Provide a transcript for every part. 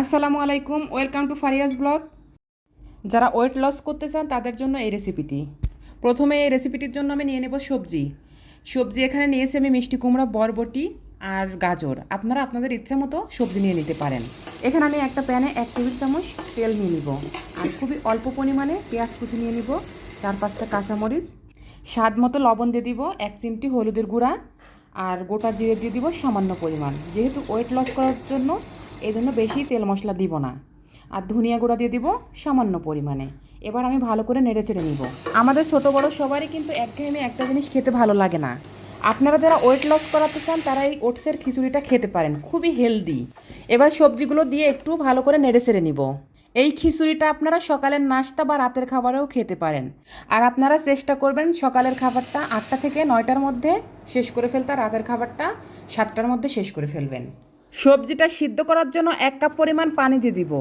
আসসালামু আলাইকুম, welcome to Faria's blog. যারা ওয়েট লস করতে চান, তাদের জন্য এই রেসিপিটি প্রথমে এই রেসিপিটির জন্য আমি নিয়ে নেব সবজি। সবজি এখানে নিয়েছি আমি মিষ্টি কুমড়া, বরবটি আর গাজর। আপনারা আপনাদের ইচ্ছা মতো সবজি নিয়ে নিতে পারেন। এখানে আমি একটা প্যানে এক টেবিল চামচ তেল নিয়ে নিব। আর খুবই অল্প পরিমাণে পেঁয়াজ কুচি নিয়ে নিব, চার পাঁচটা কাঁচামরিচ। স্বাদ মতো লবণ দিয়ে দিব, এক চিমটি হলুদের গুঁড়া। আর গোটা জিরে দিয়ে দিব সামান্য পরিমাণ। যেহেতু ওয়েট লস করার জন্য এই জন্য বেশি তেল মশলা দিব না। আর ধনিয়া গুঁড়া দিয়ে দিব সামান্য পরিমাণে। এবার আমি ভালো করে নেড়ে চেড়ে নিব। আমাদের ছোট বড় সবারই কিন্তু একঘেয়েমে একটা জিনিস খেতে ভালো লাগে না। আপনারা যারা ওয়েট লস করাতে চান, তারা এই ওটসের খিচুড়িটা খেতে পারেন। খুবই হেলদি এবার সবজিগুলো দিয়ে একটু ভালো করে নেড়ে চেড়ে নিব। এই খিচুড়িটা আপনারা সকালের নাস্তা বা রাতের খাবারেও খেতে পারেন। আর আপনারা চেষ্টা করবেন সকালের খাবারটা আটটা থেকে নয়টার মধ্যে শেষ করে ফেলতে। রাতের খাবারটা সাতটার মধ্যে শেষ করে ফেলবেন। সবজিটা সিদ্ধ করার জন্য এক কাপ পরিমাণ পানি দিয়ে দিব।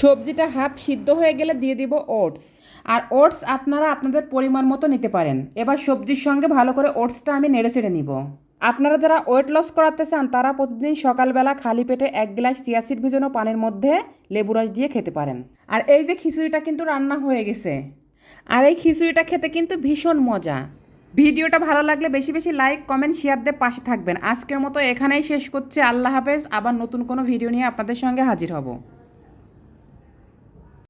সবজিটা হাফ সিদ্ধ হয়ে গেলে দিয়ে দিব ওটস আর ওটস আপনারা আপনাদের পরিমাণ মতো নিতে পারেন। এবার সবজির সঙ্গে ভালো করে ওটসটা আমি নেড়ে চেড়ে নিব। আপনারা যারা ওয়েট লস করাতে চান, তারা প্রতিদিন সকালবেলা খালি পেটে এক গ্লাস চিয়াসিড ভিজানো পানির মধ্যে লেবু রস দিয়ে খেতে পারেন। আর এই যে খিচুড়িটা কিন্তু রান্না হয়ে গেছে। আর এই খিচুড়িটা খেতে কিন্তু ভীষণ মজা। ভিডিওটা ভালো লাগলে বেশি বেশি লাইক কমেন্ট শেয়ার দিয়ে পাশে থাকবেন। আজকের মতো এখানেই শেষ করছে। আল্লাহ হাফেজ। আবার নতুন কোনো ভিডিও নিয়ে আপনাদের সঙ্গে হাজির হব।